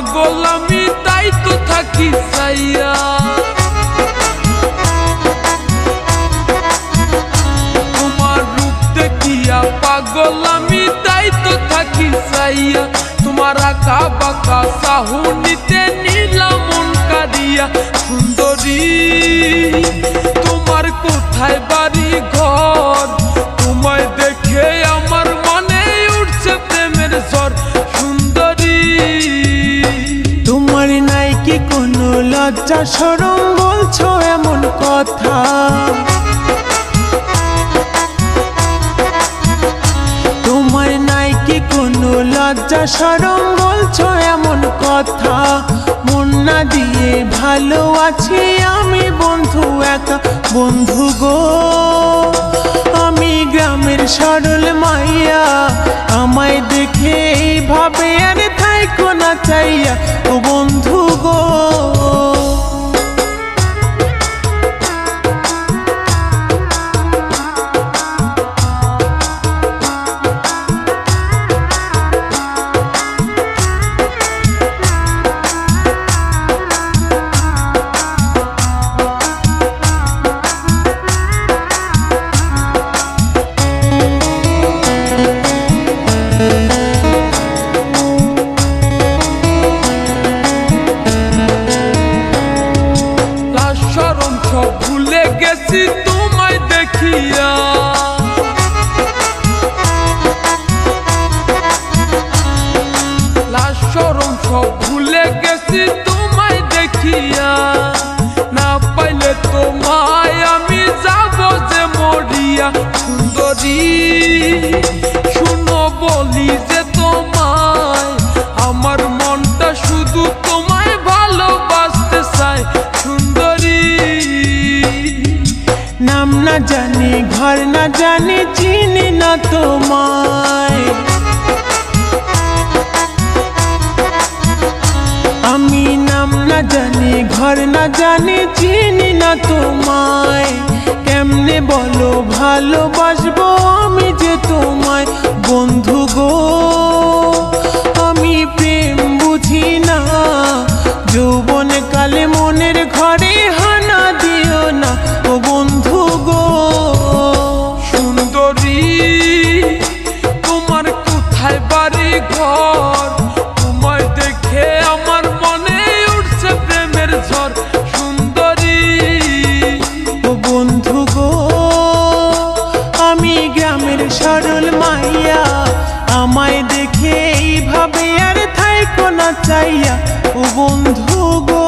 পাগল, আমি তাই তো থাকি সাইয়া তোমার রূপ দেখিয়া পাগল, আমি তাই তো থাকি সাইয়া তোমার আঁকা বাঁকা সাহুনিতে নীলা কারিয়া সুন্দরী, তোমার কোথায় বাড়ি ঘর? লজ্জা সরম বলছো এমন কথা। তোমার নাই কি কোনো লজ্জা সরম বলছো এমন কথা। মন না দিয়ে ভালো আছি আমি বন্ধু একা। বন্ধু গো, আমি গ্রামের সরল মাইয়া। আমায় দেখে এইভাবে আর থাইকো না চাইয়া। ও বন্ধু গো গেছি তোমায় দেখিয়া। লাজ শরম সব ভুলে গেছি তোমায় দেখিয়া। না পাইলে তোমায় আমি যাব যে মরিয়া। জানি, ঘর না জানি, চিনি না তোমায়। আমি নাম না জানি, ঘর না জানি, চিনি না তোমায়। কেমনে বলো, ভালোবাসবো আমি যে ঘর। তোমায় দেখে আমার মনে উঠছে সুন্দরী বন্ধু গো, আমি গ্রামের সরল মাইয়া। আমায় দেখে এইভাবে আর থাইকো চাইয়া। ও বন্ধু গো